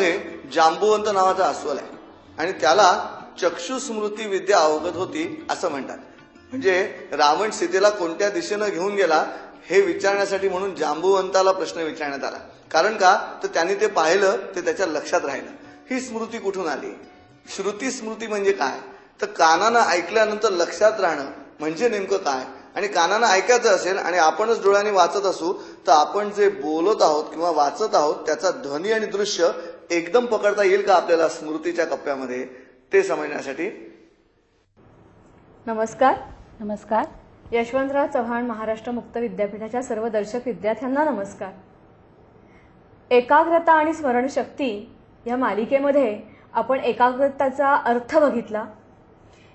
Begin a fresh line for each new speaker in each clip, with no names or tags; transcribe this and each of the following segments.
वनामध्ये जांबुवंत नावाचा अस्वल आहे. आणि त्याला चक्षुस्मृती विद्या अवगत होती असं म्हणतात. म्हणजे रावण सीतेला कोणत्या दिशेनं घेऊन गेला हे विचारण्यासाठी म्हणून जांबुवंताला प्रश्न विचारण्यात आला. कारण का? तर त्यांनी ते पाहिलं ते त्याच्या लक्षात राहिलं. ही स्मृती कुठून आली? श्रुती स्मृती म्हणजे काय? तर कानानं ऐकल्यानंतर लक्षात राहणं म्हणजे नेमकं काय? आणि कानानं ऐकायचं असेल आणि आपणच डोळ्यांनी वाचत असू तर आपण जे बोलत आहोत किंवा वाचत आहोत त्याचा ध्वनी आणि दृश्य एकदम पकडता येईल का आपल्याला स्मृतीच्या कप्प्यामध्ये ते समजण्यासाठी?
नमस्कार.
नमस्कार.
यशवंतराव चव्हाण महाराष्ट्र मुक्त विद्यापीठाच्या सर्व दर्शक विद्यार्थ्यांना नमस्कार. एकाग्रता आणि स्मरणशक्ती या मालिकेमध्ये आपण एकाग्रताचा अर्थ बघितला.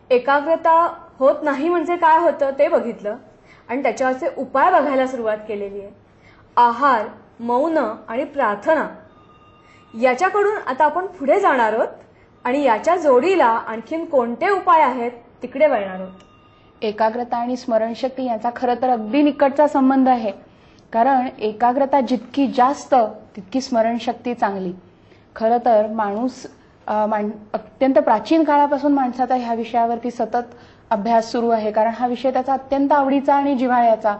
एकाग्रता होत नाही म्हणजे काय होतं ते बघितलं आणि त्याच्यावरचे उपाय बघायला सुरुवात केलेली आहे. आहार मौन आणि प्रार्थना याच्याकडून आता आपण पुढे जाणार आहोत आणि याच्या जोडीला आणखीन कोणते उपाय आहेत तिकडे वळणार आहोत.
एकाग्रता आणि स्मरणशक्ती यांचा खरं तर अगदी निकटचा संबंध आहे. कारण एकाग्रता जितकी जास्त तितकी स्मरणशक्ती चांगली. खरं तर माणूस मान- अत्यंत प्राचीन काळापासून माणसाचा ह्या विषयावरती सतत अभ्यास सुरू आहे. कारण हा विषय त्याचा अत्यंत आवडीचा आणि जिव्हाळ्याचा.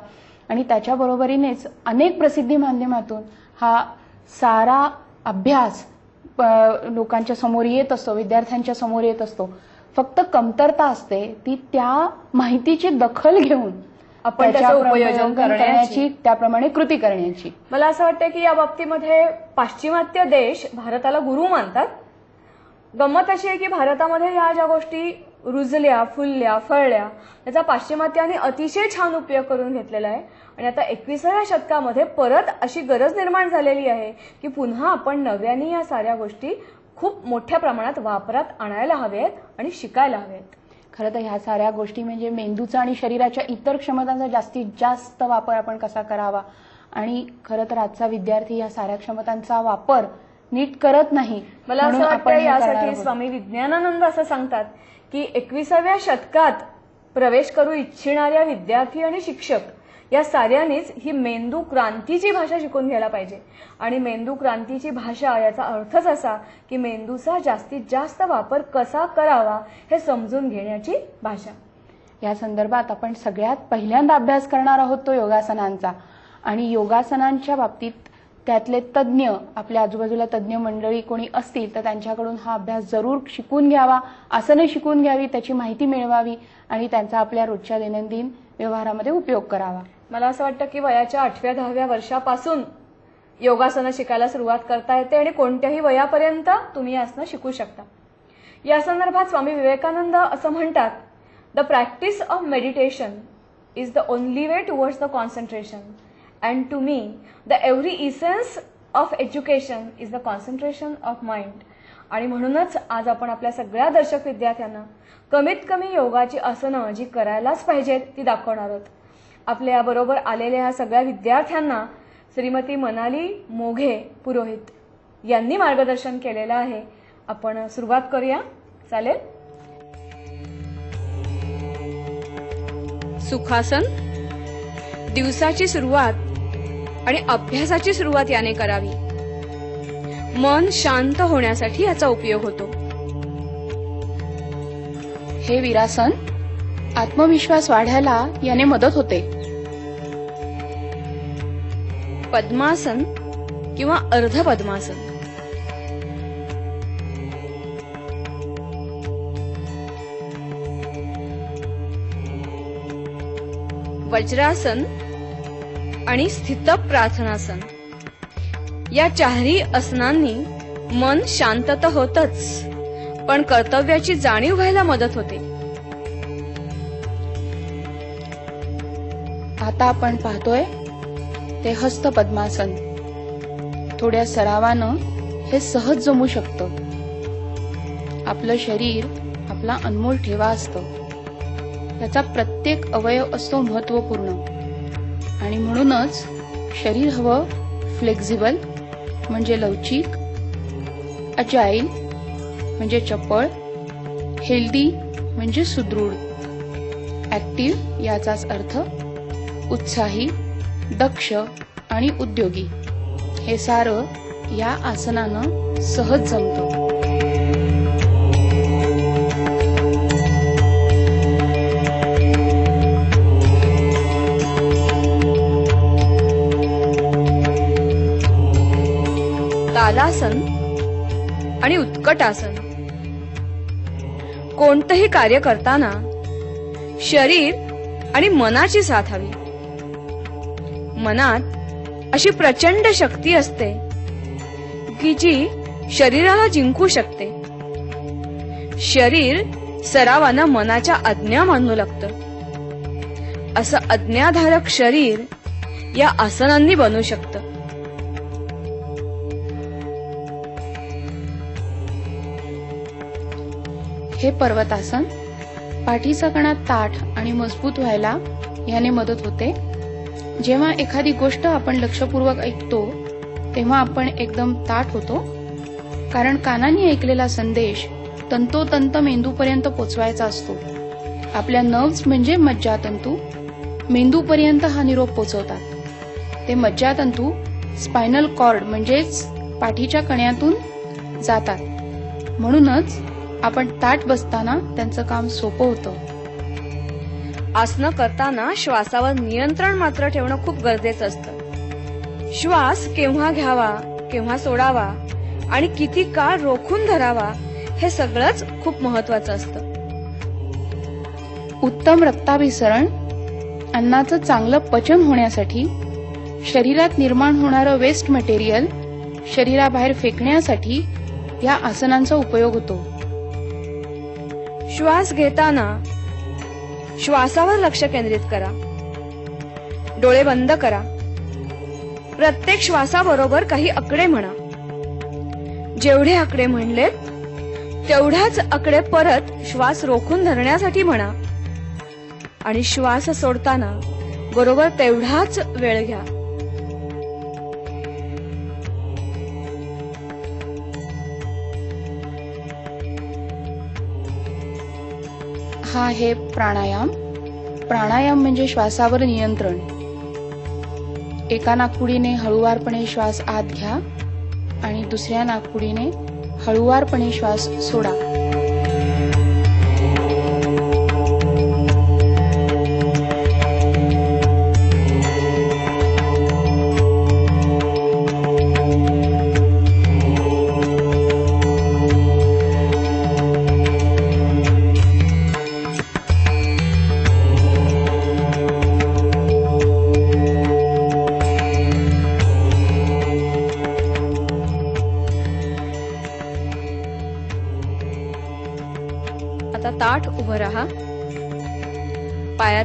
आणि त्याच्या बरोबरीनेच अनेक प्रसिद्धी माध्यमातून हा सारा अभ्यास लोकांच्या समोर येत असतो विद्यार्थ्यांच्या समोर येत असतो. फक्त कमतरता असते ती त्या माहितीची दखल घेऊन
आपण उपयोजन करण्याची.
त्याप्रमाणे कृती करण्याची.
मला असं वाटतं की या बाबतीमध्ये पाश्चिमात्य देश भारताला गुरु मानतात. गंमत अशी आहे की भारतामध्ये ह्या ज्या गोष्टी रुजल्या फुलल्या फळल्या त्याचा पाश्चिमात्याने अतिशय छान उपयोग करून घेतलेला आहे. आणि आता एकविसाव्या शतकामध्ये परत अशी गरज निर्माण झालेली आहे की पुन्हा आपण नव्याने या साऱ्या गोष्टी खूप मोठ्या प्रमाणात वापरात आणायला हवेत आणि शिकायला हवेत
खरं तर ह्या साऱ्या गोष्टी म्हणजे मेंदूचा आणि शरीराच्या इतर क्षमतांचा जास्तीत जास्त वापर आपण कसा करावा आणि खरं तर आजचा विद्यार्थी या साऱ्या क्षमतांचा वापर नीट करत नाही
मला असं वाटतं यासाठी. स्वामी विज्ञानानंद असं सांगतात की एकविसाव्या शतकात प्रवेश करू इच्छिणाऱ्या विद्यार्थी आणि शिक्षक या साऱ्यांनीच ही मेंदू क्रांतीची भाषा शिकून घ्यायला पाहिजे. आणि मेंदू क्रांतीची भाषा याचा अर्थच असा की मेंदूचा जास्तीत जास्त वापर कसा करावा हे समजून घेण्याची भाषा.
या संदर्भात आपण सगळ्यात पहिल्यांदा अभ्यास करणार आहोत तो योगासनांचा. आणि योगासनांच्या बाबतीत त्यातले तज्ज्ञ आपल्या आजूबाजूला तज्ज्ञ मंडळी कोणी असतील तर त्यांच्याकडून हा अभ्यास जरूर शिकून घ्यावा. आसनं शिकून घ्यावी त्याची माहिती मिळवावी आणि त्यांचा आपल्या रोजच्या दैनंदिन व्यवहारामध्ये उपयोग करावा.
मला असं वाटतं की वयाच्या आठव्या दहाव्या वर्षापासून योगासनं शिकायला सुरुवात करता येते आणि कोणत्याही वयापर्यंत तुम्ही आसनं शिकू शकता. या संदर्भात स्वामी विवेकानंद असं म्हणतात the practice of meditation is the only way towards the concentration and to me the every essence of education is the concentration of mind आणि म्हणूनच आज आपण आपल्या सगळ्या दर्शक विद्यार्थ्यांना कमीत कमी योगाची आसनं जी करायलाच पाहिजेत ती दाखवणार आहोत. आपल्या बरोबर आलेल्या ह्या सगळ्या विद्यार्थ्यांना श्रीमती मनाली मोघे पुरोहित यांनी मार्गदर्शन केलेलं आहे. आपण सुरुवात करूया. चालेल?
सुखासन. दिवसाची सुरुवात आणि अभ्यासाची सुरुवात याने करावी. मन शांत होण्यासाठी याचा उपयोग होतो.
हे विरासन आत्मविश्वास वाढायला याने मदत होते.
पद्मासन किंवा अर्ध पद्मासन. वज्रासन आणि स्थित प्रार्थनासन या चारही आसनांनी मन शांत तर होतच पण कर्तव्याची जाणीव व्हायला मदत होते.
आता आपण पाहतोय ते हस्त पद्मासन. थोड्या सरावानं हे सहज जमू शकतं. आपलं शरीर आपला अनमोल ठेवा असतं. त्याचा प्रत्येक अवयव असतो महत्त्वपूर्ण आणि म्हणूनच शरीर हवं फ्लेक्झिबल म्हणजे लवचिक अजाईल म्हणजे चपळ हेल्दी म्हणजे सुदृढ. ऍक्टिव्ह याचाच अर्थ उत्साही दक्ष आणि उद्योगी. हे सारं या आसनानं सहज जमतं.
तालासन आणि उत्कटासन. कोणतंही कार्य करताना शरीर आणि मनाची साथ हवी. मनात अशी प्रचंड शक्ती असते की जी शरीराला जिंकू शकते. शरीर सरावानं मनाच्या आज्ञा मानू लागतं. असं आज्ञाधारक शरीर या आसनांनी बनू शकतं.
हे पर्वतासन पाठीचा कणा ताठ आणि मजबूत व्हायला याने मदत होते. जेव्हा एखादी गोष्ट आपण लक्षपूर्वक ऐकतो तेव्हा आपण एकदम ताठ होतो. कारण कानाने ऐकलेला संदेश तंतोतंत मेंदूपर्यंत पोचवायचा असतो. आपल्या नर्व्स म्हणजे मज्जातंतू. मेंदूपर्यंत हा निरोप पोचवतात. ते मज्जातंतू स्पायनल कॉर्ड म्हणजेच पाठीच्या कण्यातून जातात. म्हणूनच आपण ताट बसताना त्यांचं काम सोपं होतं.
आसनं करताना श्वासावर नियंत्रण मात्र ठेवणं खूप गरजेचं असतं. श्वास केव्हा घ्यावा केव्हा सोडावा आणि किती काळ रोखून धरावा हे सगळंच खूप महत्वाचं असतं.
उत्तम रक्ताभिसरण अन्नाचं चांगलं पचन होण्यासाठी शरीरात निर्माण होणारं वेस्ट मटेरियल शरीराबाहेर फेकण्यासाठी या आसनांचा उपयोग होतो.
श्वास घेताना श्वासावर लक्ष केंद्रित करा. डोळे बंद करा. प्रत्येक श्वासाबरोबर काही आकडे म्हणा. जेवढे आकडे म्हणलेत तेवढ्याच आकडे परत श्वास रोखून धरण्यासाठी म्हणा. आणि श्वास सोडताना बरोबर तेवढाच वेळ घ्या.
हा आहे प्राणायाम. प्राणायाम म्हणजे श्वासावर नियंत्रण. एका नाकपुडीने हळुवारपणे श्वास आत घ्या आणि दुसऱ्या नाकपुडीने हळुवारपणे श्वास सोडा.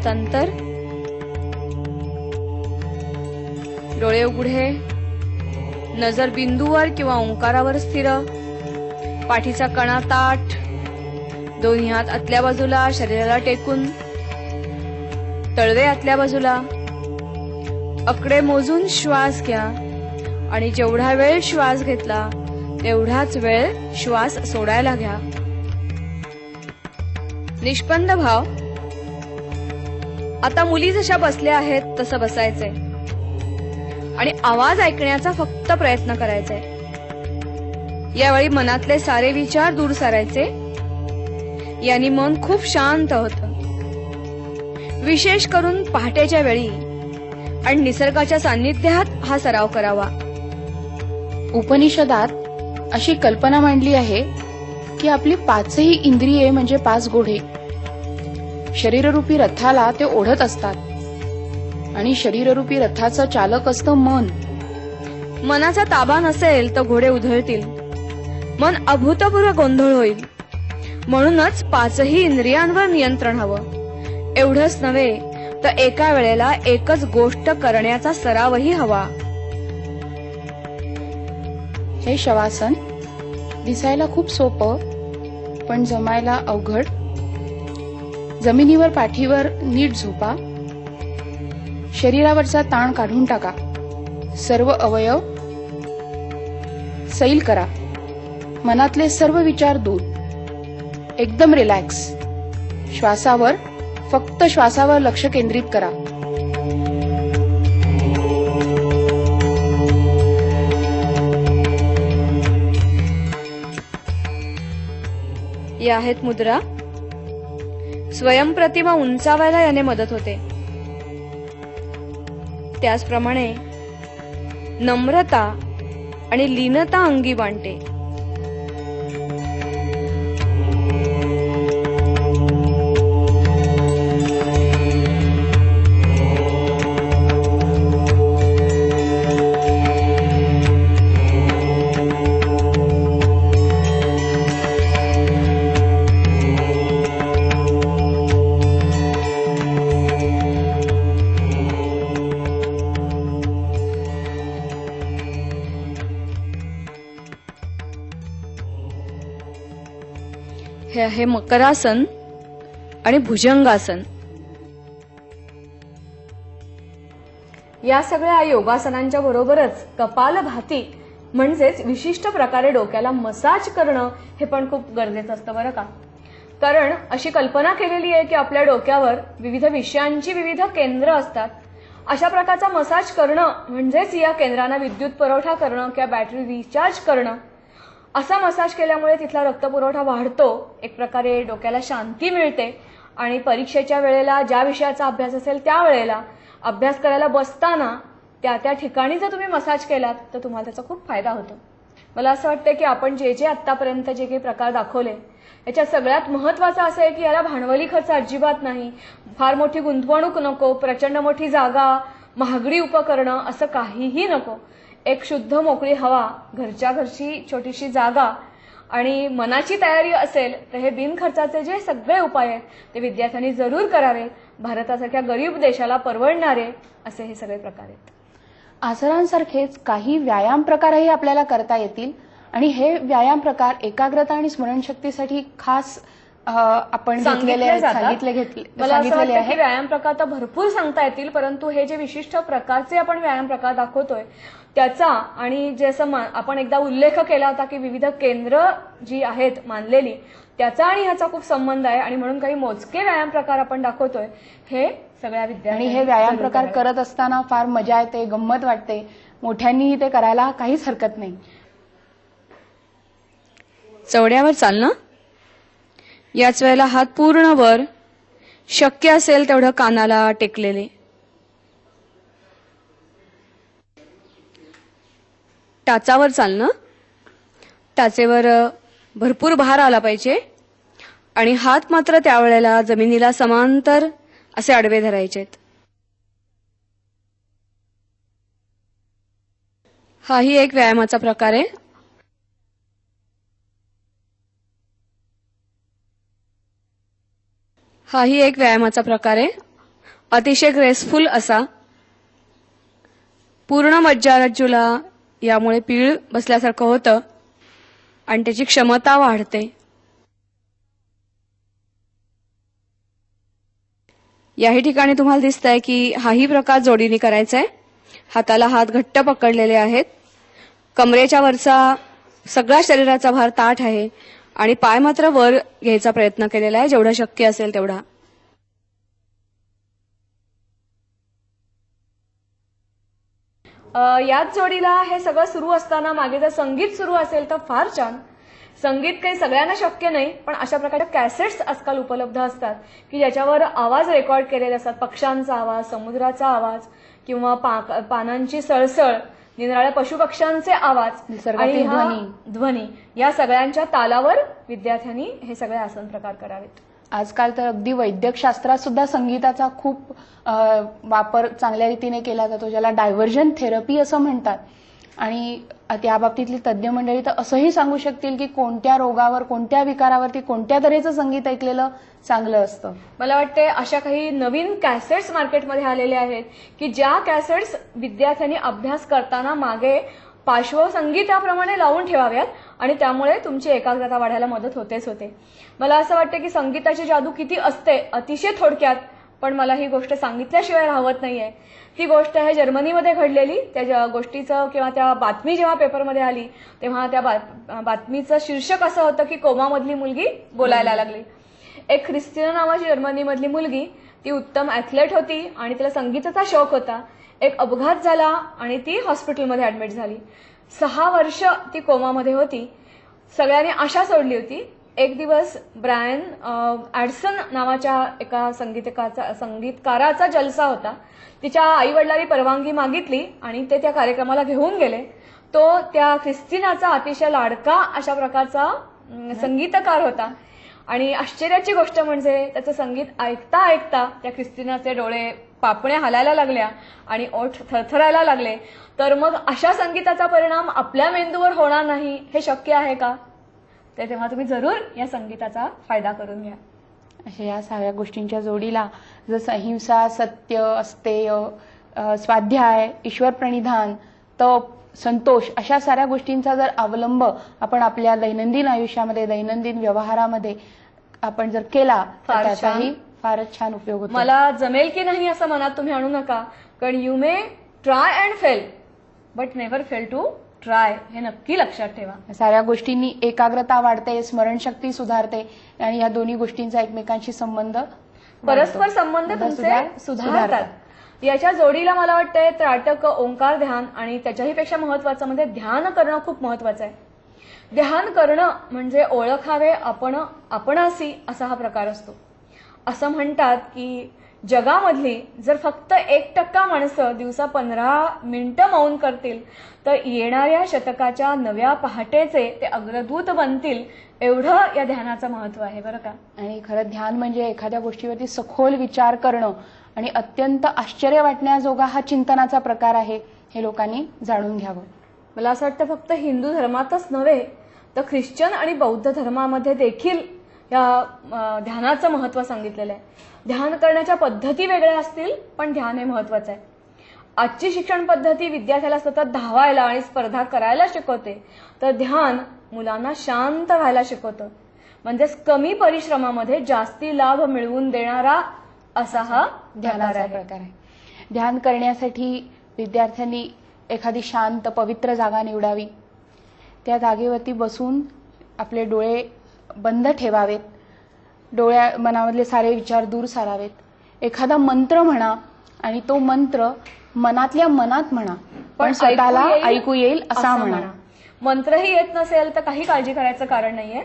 पायात अंतर. डोळे उघडे. नजर बिंदूवर किंवा ओंकारावर स्थिर. पाठीचा कणा ताठ. दोन्ही हात आतल्या बाजूला शरीराला टेकून. तळवे आतल्या बाजूला. आकडे मोजून श्वास घ्या. आणि जेवढा वेळ श्वास घेतला तेवढाच वेळ श्वास सोडायला घ्या. निष्पंद भाव. आता मुली जशा बसल्या आहेत तसं बसायचंय. आणि आवाज ऐकण्याचा फक्त प्रयत्न करायचाय. यावेळी मनातले सारे विचार दूर सारायचे. यांनी मन खूप शांत होत. विशेष करून पहाटेच्या वेळी आणि निसर्गाच्या सान्निध्यात हा सराव करावा.
उपनिषदात अशी कल्पना मांडली आहे की आपली पाचही इंद्रिये म्हणजे पाच गोढे. शरीररूपी रथाला ते ओढत असतात. आणि शरीररूपी रथाचं चालक असतं मन.
मनाचा ताबा नसेल तर घोडे उधळतील. मन अभूतपूर्व गोंधळ होईल. म्हणूनच पाचही इंद्रियांवर नियंत्रण हवं. एवढंच नव्हे तर एका वेळेला एकच गोष्ट करण्याचा सरावही हवा.
हे शवासन दिसायला खूप सोपं पण जमायला अवघड. जमिनीवर पाठीवर नीट झोपा. शरीरावरचा ताण काढून टाका. सर्व अवयव सैल करा. मनातले सर्व विचार दूर. एकदम रिलॅक्स श्वासावर फक्त श्वासावर लक्ष केंद्रित करा.
या आहेत मुद्रा. स्वयंप्रतिमा उंचावायला याने मदत होते. त्याचप्रमाणे नम्रता आणि लीनता अंगी बांधते. आहे मकरासन आणि भुजंगासन.
या सगळ्या योगासनांच्या बरोबरच कपालभाती म्हणजेच विशिष्ट प्रकारे डोक्याला मसाज करणं हे पण खूप गरजेचं असतं बरं का? कारण अशी कल्पना केलेली आहे की आपल्या डोक्यावर विविध विषयांची विविध केंद्र असतात. अशा प्रकारचा मसाज करणं म्हणजेच या केंद्रांना विद्युत पुरवठा करणं किंवा बॅटरी रिचार्ज करणं असा मसाज केल्यामुळे तिथला रक्तपुरवठा वाढतो. एक प्रकारे डोक्याला शांती मिळते. आणि परीक्षेच्या वेळेला ज्या विषयाचा अभ्यास असेल त्या वेळेला अभ्यास करायला बसताना त्या त्या ठिकाणी जर तुम्ही मसाज केलात तर तुम्हाला त्याचा खूप फायदा होतो. मला असं वाटतं की आपण जे जे आत्तापर्यंत जे काही प्रकार दाखवले याच्यात सगळ्यात महत्वाचं असं आहे की याला भांडवली खर्च अजिबात नाही. फार मोठी गुंतवणूक नको प्रचंड मोठी जागा महागडी उपकरणं असं काहीही नको. एक शुद्ध मोकळी हवा घरच्या घरची छोटीशी जागा आणि मनाची तयारी असेल तर हे बिनखर्चाचे जे सगळे उपाय आहेत ते विद्यार्थ्यांनी जरूर करावे भारतासारख्या गरीब देशाला परवडणारे असे हे सगळे प्रकार आहेत.
आसनांसारखेच काही व्यायाम प्रकारही आपल्याला करता येतील आणि हे व्यायाम प्रकार एकाग्रता आणि स्मरणशक्तीसाठी खास आपण
सांगितले मला असं
सांगितलेले
वाटतं की
आहे
व्यायाम प्रकार तर भरपूर सांगता येतील परंतु हे जे विशिष्ट प्रकारचे आपण व्यायाम प्रकार दाखवतोय त्याचा आणि जे असं आपण एकदा उल्लेख केला होता की विविध केंद्र जी आहेत मानलेली त्याचा आणि ह्याचा खूप संबंध आहे. आणि म्हणून काही मोजके व्यायाम प्रकार आपण दाखवतोय हे सगळ्या
आणि
विद्यार्थ्यांनी
हे व्यायाम प्रकार. करत असताना फार मजा येते गंमत वाटते. मोठ्यांनीही ते करायला काहीच हरकत नाही.
चवड्यावर चालणं? याच वेळेला हात पूर्ण वर. शक्य असेल तेवढं कानाला टेकलेले. टाचावर चालणं. टाचेवर भरपूर भार आला पाहिजे. आणि हात मात्र त्यावेळेला जमिनीला समांतर असे आडवे धरायचेत. हाही एक व्यायामाचा प्रकार आहे. हाही एक व्यायामाचा प्रकार आहे. अतिशय ग्रेसफुल असा. पूर्ण मज्जारज्जूला यामुळे पीळ बसल्यासारखं होतं आणि त्याची क्षमता वाढते. याही ठिकाणी तुम्हाला दिसतंय की हाही प्रकार जोडीने करायचा आहे हाताला हात घट्ट पकडलेले आहेत. कमरेच्या वरचा सगळ्या शरीराचा भार ताठ आहे. आणि पाय मात्र वर घ्यायचा प्रयत्न केलेला आहे. जेवढा शक्य असेल तेवढा.
याच जोडीला हे सगळं सुरू असताना मागे जर संगीत सुरू असेल तर फार छान. संगीत काही सगळ्यांना शक्य नाही पण अशा प्रकारच्या कॅसेट्स आजकाल उपलब्ध असतात की ज्याच्यावर आवाज रेकॉर्ड केलेले असतात. पक्ष्यांचा आवाज समुद्राचा आवाज किंवा पा- पानांची सळसळ. निराळ्या पशुपक्ष्यांचे आवाज आणि
ध्वनी.
ध्वनी या सगळ्यांच्या तालावर विद्यार्थ्यांनी हे सगळे आसन प्रकार करावेत
आजकाल तर अगदी वैद्यकशास्त्रात सुद्धा संगीताचा खूप वापर चांगल्या रीतीने केला जातो ज्याला डायव्हर्जन थेरपी असं म्हणतात आणि त्या बाबतीतली तज्ज्ञ मंडळी तर असंही सांगू शकतील की कोणत्या रोगावर कोणत्या विकारावरती कोणत्या तऱ्हेचं संगीत ऐकलेलं चांगलं असतं.
मला वाटते अशा काही नवीन कॅसेट्स मार्केटमध्ये आलेल्या आहेत की ज्या कॅसेट्स विद्यार्थ्यांनी अभ्यास करताना मागे पार्श्वसंगीताप्रमाणे लावून ठेवाव्यात आणि त्यामुळे तुमची एकाग्रता वाढायला मदत होतेच होते. मला असं वाटतं की संगीताची जादू किती असते अतिशय थोडक्यात पण मला ही गोष्ट सांगितल्याशिवाय राहवत नाहीये. ती गोष्ट आहे जर्मनीमध्ये घडलेली. त्या गोष्टीचं किंवा त्या बातमी जेव्हा पेपरमध्ये आली तेव्हा त्या बात- बातमीचं शीर्षक असं होतं की कोमामधली मुलगी बोलायला लागली. एक ख्रिस्tina नावाची जर्मनीमधली मुलगी ती उत्तम ॲथलेट होती आणि तिला संगीताचा शौक होता. एक अपघात झाला आणि ती हॉस्पिटलमध्ये ऍडमिट झाली. सहा वर्ष ती कोमामध्ये होती. सगळ्यांनी आशा सोडली होती. एक दिवस ब्रायन ॲडसन नावाच्या एका संगीतकाचा संगीतकाराचा जलसा होता. तिच्या आईवडिलांनी परवानगी मागितली आणि ते त्या कार्यक्रमाला घेऊन गेले. तो त्या ख्रिस्तिनाचा अतिशय लाडका अशा प्रकारचा संगीतकार होता. आणि आश्चर्याची गोष्ट म्हणजे त्याचं संगीत ऐकता ऐकता त्या ख्रिस्तिनाचे डोळे पापण्या हालायला लागल्या आणि ओठ थरथरायला लागले. तर मग अशा संगीताचा परिणाम आपल्या मेंदूवर होणार नाही हे शक्य आहे का? तर तेव्हा तुम्ही जरूर या संगीताचा फायदा करून घ्या.
अशा या सहाव्या गोष्टींच्या जोडीला जसं अहिंसा सत्य अस्तेय स्वाध्याय ईश्वर प्रणिधान तप संतोष अशा साऱ्या गोष्टींचा जर अवलंब आपण आपल्या दैनंदिन आयुष्यामध्ये दैनंदिन व्यवहारामध्ये आपण जर केला तर त्याचाही फारच छान उपयोग होतो.
मला जमेल की नाही असं मनात तुम्ही आणू नका. कारण you may try and fail but never fail to try हे नक्की लक्षात ठेवा
साऱ्या गोष्टींनी एकाग्रता वाढते स्मरणशक्ती सुधारते आणि या दोन्ही गोष्टींचा एकमेकांशी संबंध
परस्पर. संबंध तुमचे.
सुधारतात
याच्या जोडीला मला वाटतंय त्राटक ओंकार ध्यान आणि त्याच्याही पेक्षा महत्वाचं म्हणजे ध्यान करणं खूप महत्वाचं आहे ध्यान करणं म्हणजे ओळखावे आपण आपणासी असा हा प्रकार असतो असं म्हणतात की जगामधली जर फक्त एक टक्का माणसं दिवसा पंधरा मिनिटं मौन करतील तर येणाऱ्या शतकाच्या नव्या पहाटेचे ते अग्रदूत बनतील एवढं या ध्यानाचं महत्त्व आहे बरं का?
आणि खरं ध्यान म्हणजे एखाद्या गोष्टीवरती सखोल विचार करणं आणि अत्यंत आश्चर्य वाटण्याजोगा हा चिंतनाचा प्रकार आहे हे लोकांनी जाणून घ्यावं.
मला असं वाटतं फक्त हिंदू धर्मातच नव्हे तर ख्रिश्चन आणि बौद्ध धर्मामध्ये देखील या ध्यानाचं महत्त्व सांगितलेलं आहे. ध्यान करण्याच्या पद्धती वेगळ्या असतील पण ध्यान हे महत्वाचं आहे. आजची शिक्षण पद्धती विद्यार्थ्याला सतत धावायला आणि स्पर्धा करायला शिकवते तर ध्यान मुलांना शांत व्हायला शिकवतं. म्हणजेच कमी परिश्रमामध्ये जास्ती लाभ मिळवून देणारा असा हा
ध्यानाचा प्रकार आहे. ध्यान करण्यासाठी विद्यार्थ्यांनी एखादी शांत पवित्र जागा निवडावी. त्या जागेवरती बसून आपले डोळे बंद ठेवावेत. डोळ्या मनामधले सारे विचार दूर सारावेत. एखादा मंत्र म्हणा आणि तो मंत्र मनातल्या मनात म्हणा पण स्वतःला ऐकू येईल असा म्हणा.
मंत्रही येत नसेल तर काही काळजी करायचं कारण नाहीये.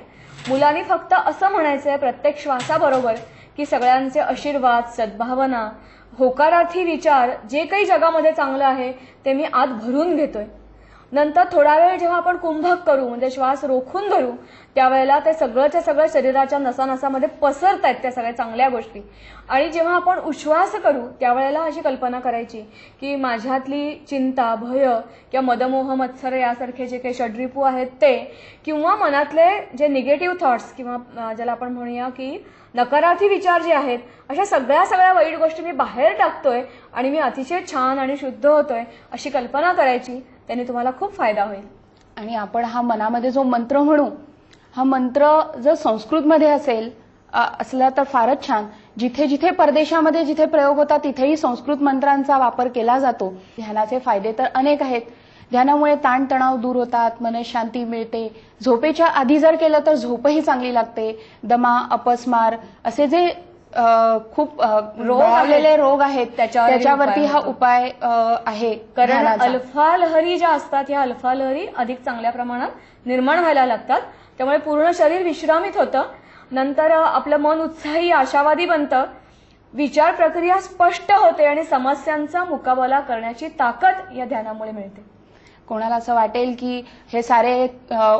मुलांनी फक्त असं म्हणायचंय प्रत्येक श्वासाबरोबर की सगळ्यांचे आशीर्वाद सद्भावना होकारार्थी विचार जे काही जगामध्ये चांगलं आहे ते मी आत भरून घेतोय. नंतर थोडा वेळ जेव्हा आपण कुंभक करू म्हणजे श्वास रोखून धरू त्यावेळेला ते सगळंच्या सगळं शरीराच्या नसानसामध्ये पसरत आहेत त्या सगळ्या चांगल्या गोष्टी. आणि जेव्हा आपण उश्वास करू त्यावेळेला अशी कल्पना करायची की माझ्यातली चिंता भय किंवा मदमोह मत्सर यासारखे जे काही षड्रिपू आहेत ते किंवा मनातले जे निगेटिव्ह थॉट्स किंवा ज्याला आपण म्हणूया की नकारार्थी विचार जे आहेत अशा सगळ्या सगळ्या वाईट गोष्टी मी बाहेर टाकतोय आणि मी अतिशय छान आणि शुद्ध होतोय अशी कल्पना करायची त्याने तुम्हाला खूप फायदा होईल.
आणि आपण हा मनामध्ये जो मंत्र म्हणू हा मंत्र जर संस्कृतमध्ये असेल असला तर फारच छान. जिथे जिथे परदेशामध्ये जिथे प्रयोग होतात तिथेही संस्कृत मंत्रांचा वापर केला जातो. ध्यानाचे फायदे तर अनेक आहेत. ध्यानामुळे ताणतणाव दूर होतात मनशांती मिळते झोपेच्या आधी जर केलं तर झोपही चांगली लागते दमा अपस्मार असे जे खूप
रोग आहेत.
रोग आहेत त्याच्यावरती हा. उपाय आहे
कारण. अल्फा लहरी ज्या असतात ह्या अल्फा लहरी अधिक चांगल्या प्रमाणात निर्माण व्हायला लागतात त्यामुळे पूर्ण शरीर विश्रामित होतं नंतर आपलं मन उत्साही आशावादी बनतं विचार प्रक्रिया स्पष्ट होते आणि समस्यांचा मुकाबला करण्याची ताकद या ध्यानामुळे मिळते
कोणाला असं वाटेल की हे सारे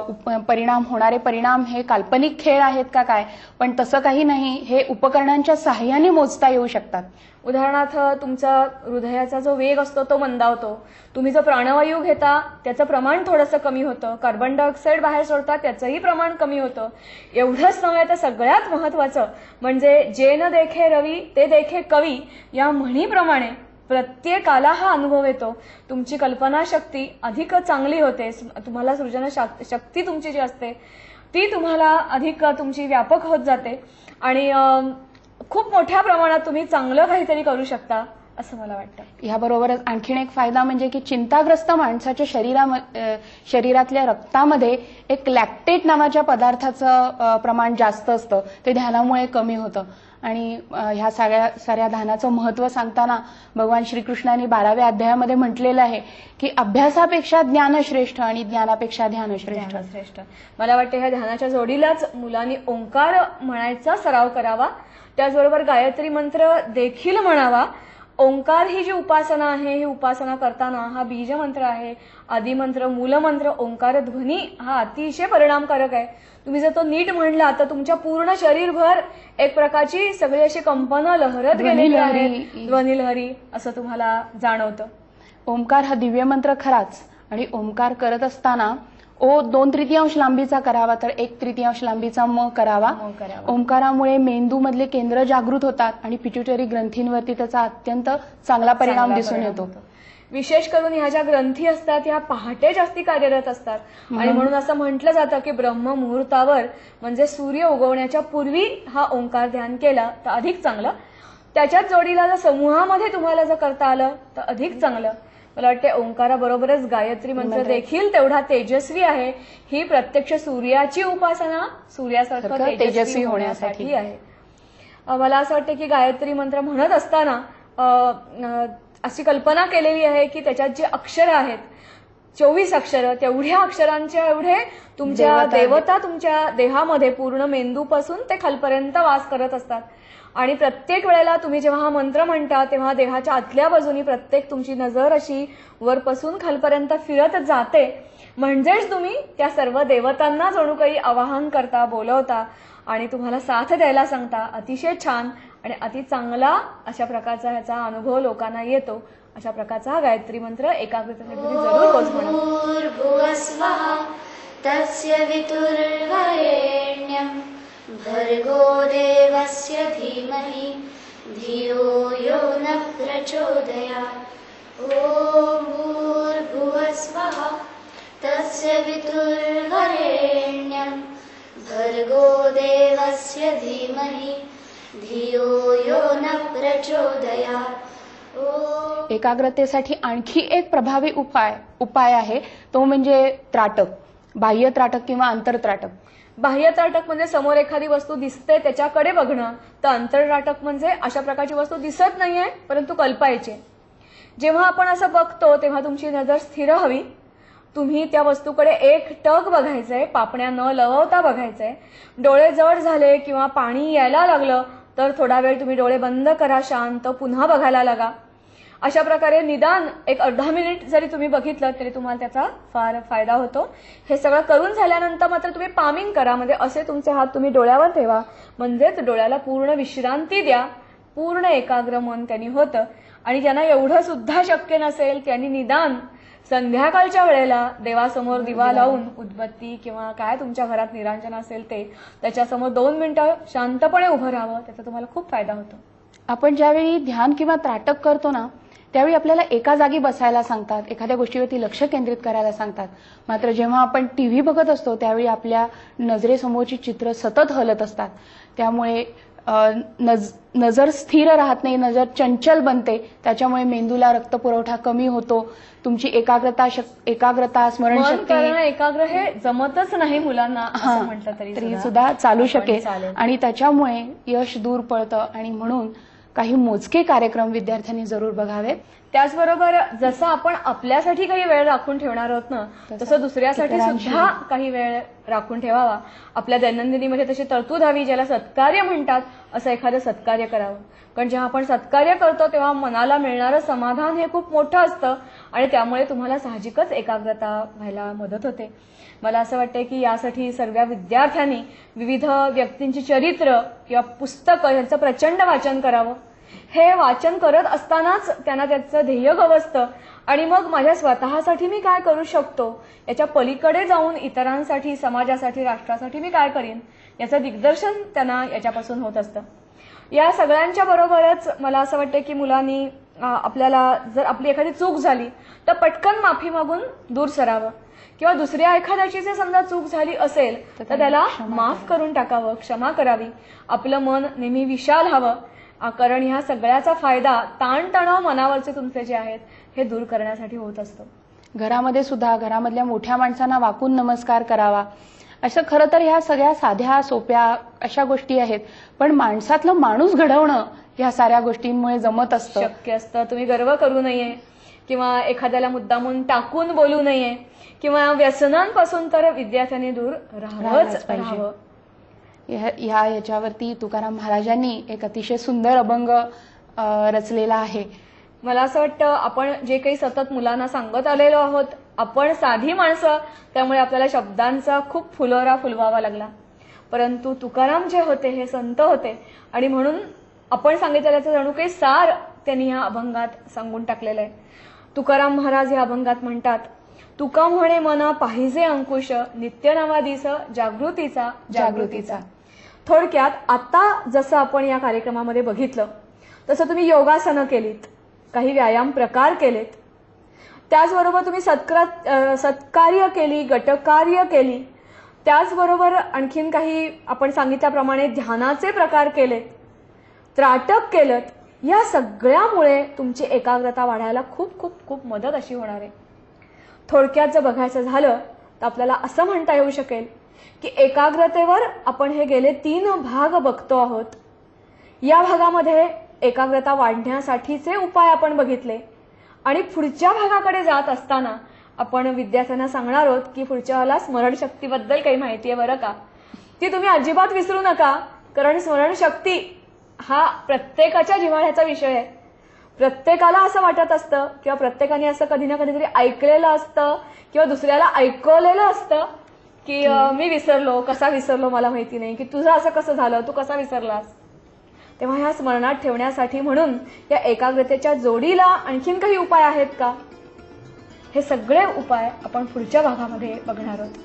उप- परिणाम होणारे परिणाम हे काल्पनिक खेळ आहेत का काय? पण तसं काही नाही. हे उपकरणांच्या सहाय्याने मोजता येऊ शकतात.
उदाहरणार्थ तुमचा हृदयाचा जो वेग असतो तो मंदावतो. तुम्ही जो प्राणवायू घेता त्याचं प्रमाण थोडंसं कमी होतं. कार्बन डायऑक्साईड बाहेर सोडता त्याचंही प्रमाण कमी होतं. एवढंच नव्हे तर सगळ्यात महत्वाचं म्हणजे जे न देखे रवी ते देखे कवी या म्हणीप्रमाणे प्रत्येकाला हा अनुभव येतो. तुमची कल्पनाशक्ती अधिक चांगली होते. तुम्हाला सृजन शक्ती तुमची जी असते ती तुम्हाला अधिक तुमची व्यापक होत जाते. आणि खूप मोठ्या प्रमाणात तुम्ही चांगलं काहीतरी करू शकता. असं मला वाटतं.
याबरोबरच आणखीन एक फायदा म्हणजे की चिंताग्रस्त माणसाच्या शरीरा शरीरातल्या रक्तामध्ये एक लॅक्टेट नावाच्या पदार्थाचं प्रमाण जास्त असतं. ते ध्यानामुळे कमी होतं. आणि ह्या सगळ्या साऱ्या ध्यानाचं महत्त्व सांगताना भगवान श्रीकृष्णांनी बाराव्या अध्यायामध्ये म्हटलेलं आहे की अभ्यासापेक्षा ज्ञान श्रेष्ठ आणि ज्ञानापेक्षा ध्यान श्रेष्ठ
श्रेष्ठ मला वाटतं ह्या ध्यानाच्या जोडीलाच मुलांनी ओंकार म्हणायचा सराव करावा. त्याचबरोबर गायत्री मंत्र देखील म्हणावा. ओंकार ही जी उपासना आहे ही उपासना करताना हा बीज मंत्र आहे आदिमंत्र मूलमंत्र ओंकार ध्वनी हा अतिशय परिणामकारक आहे. तुम्ही जर तो नीट म्हणला तर तुमच्या पूर्ण शरीरभर एक प्रकारची सगळी अशी कंपनं लहरत गेलेली आहे.
ध्वनिलहरी
असं तुम्हाला जाणवतं.
ओंकार हा दिव्य मंत्र खराच आणि ओंकार करत असताना ओ दोन तृतीयांश लांबीचा करावा तर एक तृतीयांश लांबीचा म करावा. ओंकारामुळे मेंदूमधले केंद्र जागृत होतात आणि पिट्युटरी ग्रंथींवरती त्याचा अत्यंत चांगला परिणाम दिसून येतो.
विशेष करून ह्या ज्या ग्रंथी असतात ह्या पहाटे जास्ती कार्यरत असतात. आणि म्हणून असं म्हटलं जातं की ब्रह्म मुहूर्तावर म्हणजे सूर्य उगवण्याच्या पूर्वी हा ओंकार ध्यान केला तर अधिक चांगलं. त्याच्याच जोडीला जर समूहामध्ये तुम्हाला जर करता आलं तर अधिक चांगलं. मला वाटते ओंकाराबरोबरच गायत्री मंत्र देखील तेवढा तेजस्वी आहे. ही प्रत्यक्ष सूर्याची उपासना सूर्यासारखं
सारखं
तेजस्वी होण्यासाठी. आहे. मला असं वाटतं की गायत्री मंत्र म्हणत असताना अशी कल्पना केलेली आहे की त्याच्यात जी अक्षरं आहेत चोवीस अक्षरं तेवढ्या अक्षरांच्या एवढे तुमच्या
देवता
तुमच्या देहामध्ये पूर्ण मेंदूपासून ते खालपर्यंत वास करत असतात. आणि प्रत्येक वेळेला तुम्ही जेव्हा हा मंत्र म्हणता तेव्हा देहाच्या आतल्या बाजूनी प्रत्येक तुमची नजर अशी वरपासून खालपर्यंत फिरत जाते. म्हणजेच तुम्ही त्या सर्व देवतांना जणू काही आवाहन करता बोलवता आणि तुम्हाला साथ द्यायला सांगता. अतिशय छान आणि अति चांगला अशा प्रकारचा ह्याचा अनुभव लोकांना येतो. अशा प्रकारचा हा गायत्री मंत्र एकाग्रतेसाठी तुम्ही जरूर रोज म्हणा
तस्य वितुर्वरेण्यं भर्गो देवस्य धीमहि धियो यो न प्रचोदयात् ॐ भूर्भुवस्वः तस्य वितुर्वरेण्यं। भर्गो देवस्य धीमहि धियो यो न प्रचोदयात्
एकाग्रतेसाठी आणखी एक प्रभावी उपाय उपाय आहे तो म्हणजे त्राटक बाह्य त्राटक किंवा आंतरत्राटक.
बाह्य त्राटक म्हणजे समोर एखादी वस्तू दिसते त्याच्याकडे बघणं तर अंतरत्राटक म्हणजे अशा प्रकारची वस्तू दिसत नाहीये परंतु कल्पायची. जेव्हा आपण असं बघतो तेव्हा तुमची नजर स्थिर हवी. तुम्ही त्या वस्तूकडे एक टक बघायचंय पापण्या न लवता बघायचंय. डोळे जड झाले किंवा पाणी यायला लागलं तर थोडा वेळ तुम्ही डोळे बंद करा शांत पुन्हा बघायला लागा. अशा प्रकारे निदान एक अर्धा मिनिट जरी तुम्ही बघितलं तरी तुम्हाला त्याचा फार फायदा होतो. हे सगळं करून झाल्यानंतर मात्र तुम्ही पामिंग करा. म्हणजे असे तुमचे हात तुम्ही डोळ्यावर ठेवा. म्हणजेच डोळ्याला पूर्ण विश्रांती द्या. पूर्ण एकाग्र मन त्यांनी होतं. आणि ज्यांना एवढं सुद्धा शक्य नसेल त्यांनी निदान संध्याकाळच्या वेळेला देवासमोर दिवा लावून उदबत्ती किंवा काय तुमच्या घरात निरांजन असेल ते त्याच्यासमोर दोन मिनिटं शांतपणे उभं राहावं. त्याचा तुम्हाला खूप फायदा होतो.
आपण ज्यावेळी ध्यान किंवा त्राटक करतो ना त्यावेळी आपल्याला एका जागी बसायला सांगतात एखाद्या गोष्टीवरती लक्ष केंद्रित करायला सांगतात. मात्र जेव्हा आपण टीव्ही बघत असतो त्यावेळी आपल्या नजरेसमोरची चित्र सतत हलत असतात. त्यामुळे नज नजर स्थिर राहत नाही नजर चंचल बनते. त्याच्यामुळे मेंदूला रक्तपुरवठा कमी होतो. तुमची एकाग्रता शक- एकाग्रता
मन
स्मरणशक्ती
करणं एकाग्र हे जमतच नाही मुलांना म्हटलं तरी
सुद्धा. चालू शकेल. आणि त्याच्यामुळे यश दूर पडतं आणि म्हणून काही मोजके कार्यक्रम विद्यार्थ्यांनी जरूर बघावेत
त्याचबरोबर जसं आपण आपल्यासाठी काही वेळ राखून ठेवणार आहोत ना
तसं
दुसऱ्यासाठी. सुद्धा काही वेळ राखून ठेवावा. आपल्या दैनंदिनीमध्ये तशी तरतूद हवी ज्याला सत्कार्य म्हणतात असं एखादं सत्कार्य करावं. कारण जेव्हा आपण सत्कार्य करतो तेव्हा मनाला मिळणारं समाधान हे खूप मोठं असतं आणि त्यामुळे तुम्हाला साहजिकच एकाग्रता व्हायला मदत होते. मला असं वाटतं की यासाठी सर्व विद्यार्थ्यांनी विविध व्यक्तींची चरित्र किंवा पुस्तकं यांचं प्रचंड वाचन करावं. हे वाचन करत असतानाच त्यांना त्याचं ध्येय गवसतं. आणि मग माझ्या स्वतःसाठी मी काय करू शकतो? याच्या पलीकडे जाऊन इतरांसाठी समाजासाठी राष्ट्रासाठी मी काय करीन? याचं दिग्दर्शन त्यांना याच्यापासून होत असतं. या सगळ्यांच्या बरोबरच मला असं वाटतं की मुलांनी आपल्याला जर आपली एखादी चूक झाली तर पटकन माफी मागून दूर सरावं. किंवा दुसऱ्या एखाद्याची जर समजा चूक झाली असेल तर त्याला माफ करून टाकावं क्षमा करावी. आपलं मन नेहमी विशाल हवं कारण ह्या सगळ्याचा फायदा ताणतणाव मनावरचे तुमचे जे आहेत हे दूर करण्यासाठी होत असतो.
घरामध्ये सुद्धा घरामधल्या मोठ्या माणसांना वाकून नमस्कार करावा. असं खरं तर ह्या सगळ्या साध्या सोप्या अशा गोष्टी आहेत. पण माणसातलं माणूस घडवणं ह्या साऱ्या गोष्टींमुळे जमत असतं.
शक्य असतं. तुम्ही गर्व करू नये. किंवा एखाद्याला मुद्दामून टाकून बोलू नये किंवा व्यसनांपासून तर विद्यार्थ्यांनी दूर राहावंच
पाहिजे.
राहावं.
ह्या याच्यावरती तुकाराम महाराजांनी एक अतिशय सुंदर अभंग रचलेला आहे.
मला असं वाटतं आपण जे काही सतत मुलांना सांगत आलेलो आहोत आपण साधी माणसं त्यामुळे आपल्याला शब्दांचा खूप फुलोरा फुलवावा लागला. परंतु तुकाराम जे होते हे संत होते आणि म्हणून आपण सांगितलेल्याचं जणू काही सार त्यांनी ह्या अभंगात सांगून टाकलेलं आहे. तुकाराम महाराज या अभंगात म्हणतात तुका म्हणे मना पाहिजे अंकुश नित्य नवा दिस जागृतीचा जागृतीचा. थोडक्यात आता जसं आपण या कार्यक्रमामध्ये बघितलं तसं तुम्ही योगासनं केलीत काही व्यायाम प्रकार केलेत. त्याचबरोबर तुम्ही सत्क्र सत्कार्य केली गटकार्य केली त्याचबरोबर आणखीन काही आपण सांगितल्याप्रमाणे ध्यानाचे प्रकार केलेत त्राटक केलं या सगळ्यामुळे तुमची एकाग्रता वाढायला खूप खूप खूप मदत अशी होणार आहे. थोडक्यात जर बघायचं झालं तर आपल्याला असं म्हणता येऊ शकेल की एकाग्रतेवर आपण हे गेले तीन भाग बघतो आहोत. या भागामध्ये एकाग्रता वाढण्यासाठीचे उपाय आपण बघितले. आणि पुढच्या भागाकडे जात असताना आपण विद्यार्थ्यांना सांगणार आहोत की पुढच्या वेळेला स्मरणशक्तीबद्दल काही माहिती आहे बरं का? ती तुम्ही अजिबात विसरू नका कारण स्मरणशक्ती हा प्रत्येकाच्या जिव्हाळ्याचा विषय आहे. प्रत्येकाला असं वाटत असतं किंवा प्रत्येकाने असं कधी ना कधीतरी ऐकलेलं असतं किंवा दुसऱ्याला ऐकवलेलं असतं की मी विसरलो कसा विसरलो मला माहिती नाही की तुझं असं कसं झालं तू कसा विसरलास? तेव्हा ह्या स्मरणात ठेवण्यासाठी म्हणून या एकाग्रतेच्या जोडीला आणखीन काही उपाय आहेत का? हे सगळे उपाय आपण पुढच्या भागामध्ये बघणार आहोत.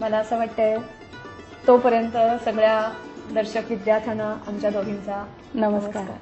मला असं वाटतंय तोपर्यंत सगळ्या दर्शक विद्यार्थ्यांना आमच्या दोघींचा
नमस्कार.
नमस्कार.